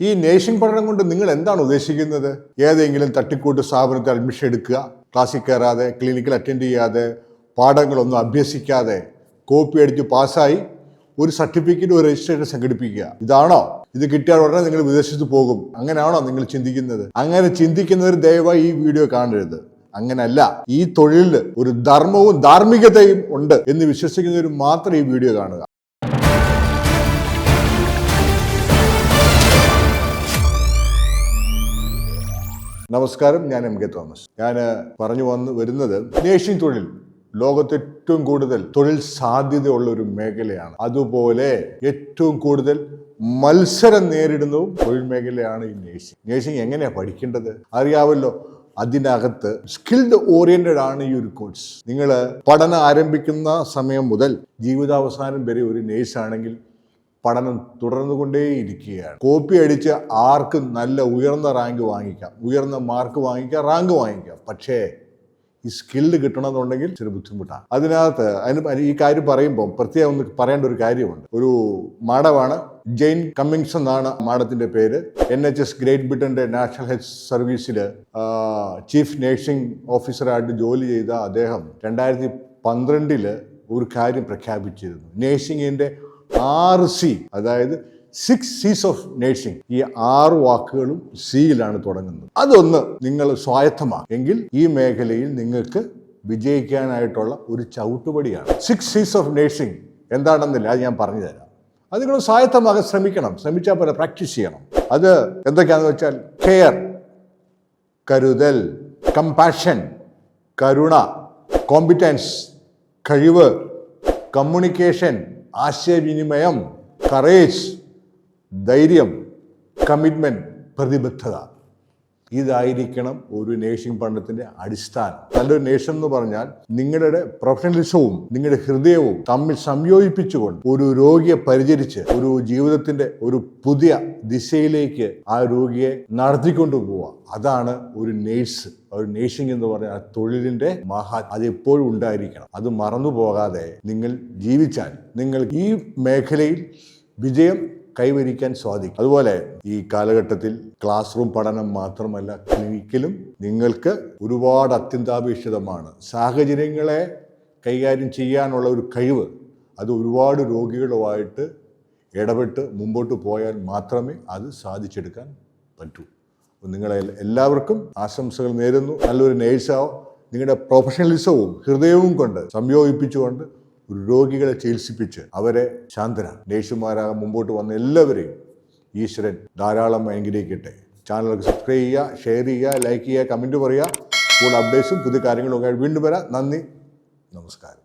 ഈ നേഷൻ പഠനം കൊണ്ട് നിങ്ങൾ എന്താണ് ഉദ്ദേശിക്കുന്നത്? ഏതെങ്കിലും തട്ടിക്കൂട്ട് സ്ഥാപനത്തിൽ അഡ്മിഷൻ എടുക്കുക ക്ലാസ്സിൽ കയറാതെ ക്ലിനിക്കിൽ അറ്റൻഡ് ചെയ്യാതെ പാഠങ്ങളൊന്നും അഭ്യസിക്കാതെ കോപ്പി അടിച്ച് പാസ്സായി ഒരു സർട്ടിഫിക്കറ്റ് ഒരു രജിസ്ട്രേഷൻ സംഘടിപ്പിക്കുക. ഇതാണോ? ഇത് കിട്ടിയാൽ ഉടനെ നിങ്ങൾ വിദേശത്ത് പോകും. അങ്ങനെയാണോ നിങ്ങൾ ചിന്തിക്കുന്നത്? അങ്ങനെ ചിന്തിക്കുന്നവർ ദയവായി ഈ വീഡിയോ കാണരുത്. അങ്ങനല്ല. ഈ തൊഴിലിൽ ഒരു ധർമ്മവും ധാർമ്മികതയും ഉണ്ട് എന്ന് വിശ്വസിക്കുന്നവർ മാത്രം ഈ വീഡിയോ കാണുക. നമസ്കാരം ഞാൻ എം കെ തോമസ്. ഞാൻ പറഞ്ഞു വന്ന് വരുന്നത് നേഷ്യൻ തൊഴിൽ. ലോകത്ത് ഏറ്റവും കൂടുതൽ തൊഴിൽ സാധ്യതയുള്ള ഒരു മേഖലയാണ്. അതുപോലെ ഏറ്റവും കൂടുതൽ മത്സരം നേരിടുന്നതും തൊഴിൽ മേഖലയാണ് ഈ നേഴ്സിംഗ്. നേഴ്സിംഗ് എങ്ങനെയാണ് പഠിക്കേണ്ടത്? അറിയാമല്ലോ അതിനകത്ത് സ്കിൽഡ് ഓറിയന്റഡ് ആണ് ഈ ഒരു കോഴ്സ് നിങ്ങൾ പഠനം ആരംഭിക്കുന്ന സമയം മുതൽ ജീവിതാവസാനം വരെ ഒരു നേഴ്സ് ആണെങ്കിൽ പഠനം തുടർന്നുകൊണ്ടേയിരിക്കുകയാണ്. കോപ്പി അടിച്ച് ആർക്കും നല്ല ഉയർന്ന റാങ്ക് വാങ്ങിക്കാം. ഉയർന്ന മാർക്ക് വാങ്ങിക്കാം റാങ്ക് വാങ്ങിക്കാം. പക്ഷേ ഈ സ്കില്ല് കിട്ടണമെന്നുണ്ടെങ്കിൽ ചില ബുദ്ധിമുട്ടാണ്. അതിനകത്ത് അതിന് ഈ കാര്യം പറയുമ്പോൾ പ്രത്യേകം ഒന്ന് പറയേണ്ട ഒരു കാര്യമുണ്ട്. ഒരു മാഡമാണ് ജെയിൻ കമ്മിങ്സ് എന്നാണ് മാഡത്തിന്റെ പേര്. എൻ എച്ച് എസ് ഗ്രേറ്റ് ബ്രിട്ടന്റെ നാഷണൽ ഹെൽത്ത് സർവീസിൽ ചീഫ് നേഴ്സിംഗ് ഓഫീസറായിട്ട് ജോലി ചെയ്ത അദ്ദേഹം രണ്ടായിരത്തി പന്ത്രണ്ടിൽ ഒരു കാര്യം പ്രഖ്യാപിച്ചിരുന്നു. നേഴ്സിംഗിന്റെ ആറ് സി അതായത് സിക്സ് സീസ് ഓഫ് നേഴ്സിംഗ് ഈ ആറ് വാക്കുകളും സിയിലാണ് തുടങ്ങുന്നത്. അതൊന്ന് നിങ്ങൾ സ്വായത്തമാ എങ്കിൽ ഈ മേഖലയിൽ നിങ്ങൾക്ക് വിജയിക്കാനായിട്ടുള്ള ഒരു ചവിട്ടുപടിയാണ്. സിക്സ് സീസ് ഓഫ് നേഴ്സിംഗ് എന്താണെന്നില്ല? അത് ഞാൻ പറഞ്ഞു തരാം അത് നിങ്ങൾ സ്വായത്തമാകാൻ ശ്രമിക്കണം. ശ്രമിച്ചാൽ പോലെ പ്രാക്ടീസ് ചെയ്യണം. അത് എന്തൊക്കെയാണെന്ന് വെച്ചാൽ കെയർ കരുതൽ കമ്പാഷൻ കരുണ കോമ്പിറ്റൻസ് കഴിവ് കമ്മ്യൂണിക്കേഷൻ ആശയവിനിമയം കറേജ് ധൈര്യം കമ്മിറ്റ്മെന്റ് പ്രതിബദ്ധത. ഇതായിരിക്കണം ഒരു നേഴ്സിംഗ് പഠനത്തിന്റെ അടിസ്ഥാനം. നല്ലൊരു നേഷൻ എന്ന് പറഞ്ഞാൽ നിങ്ങളുടെ പ്രൊഫഷണലിസവും നിങ്ങളുടെ ഹൃദയവും തമ്മിൽ സംയോജിപ്പിച്ചുകൊണ്ട് ഒരു രോഗിയെ പരിചരിച്ച് ഒരു ജീവിതത്തിന്റെ ഒരു പുതിയ ദിശയിലേക്ക് ആ രോഗിയെ നടത്തിക്കൊണ്ടു പോവുക. അതാണ് ഒരു നേഴ്സ്. ഒരു നേഴ്സിംഗ് എന്ന് പറഞ്ഞ ആ തൊഴിലിന്റെ മഹാ അത് എപ്പോഴും ഉണ്ടായിരിക്കണം. അത് മറന്നു പോകാതെ നിങ്ങൾ ജീവിച്ചാൽ നിങ്ങൾ ഈ മേഖലയിൽ വിജയം കൈവരിക്കാൻ സാധിക്കും. അതുപോലെ ഈ കാലഘട്ടത്തിൽ ക്ലാസ് റൂം പഠനം മാത്രമല്ല ക്ലിനിക്കിലും നിങ്ങൾക്ക് ഒരുപാട് അത്യന്താപേക്ഷിതമാണ്. സാഹചര്യങ്ങളെ കൈകാര്യം ചെയ്യാനുള്ള ഒരു കഴിവ് അത് ഒരുപാട് രോഗികളുമായിട്ട് ഇടപെട്ട് മുമ്പോട്ട് പോയാൽ മാത്രമേ അത് സാധിച്ചെടുക്കാൻ പറ്റൂ. നിങ്ങളെ എല്ലാവർക്കും ആശംസകൾ നേരുന്നു. നല്ലൊരു നേഴ്സാവും നിങ്ങളുടെ പ്രൊഫഷണലിസവും ഹൃദയവും കൊണ്ട് സംയോജിപ്പിച്ചുകൊണ്ട് രോഗികളെ ചികിത്സിപ്പിച്ച് അവരെ ശാന്തനാണ് നേഴ്സുമാരാകാൻ മുമ്പോട്ട് വന്ന എല്ലാവരെയും ഈശ്വരൻ ധാരാളം അനുഗ്രഹിക്കട്ടെ. ചാനലൊക്കെ സബ്സ്ക്രൈബ് ചെയ്യുക ഷെയർ ചെയ്യുക ലൈക്ക് ചെയ്യുക കമന്റ് പറയുക. കൂടുതൽ അപ്ഡേറ്റ്സും പുതിയ കാര്യങ്ങളും ഒക്കെ വീണ്ടും വരാം. നന്ദി. നമസ്കാരം.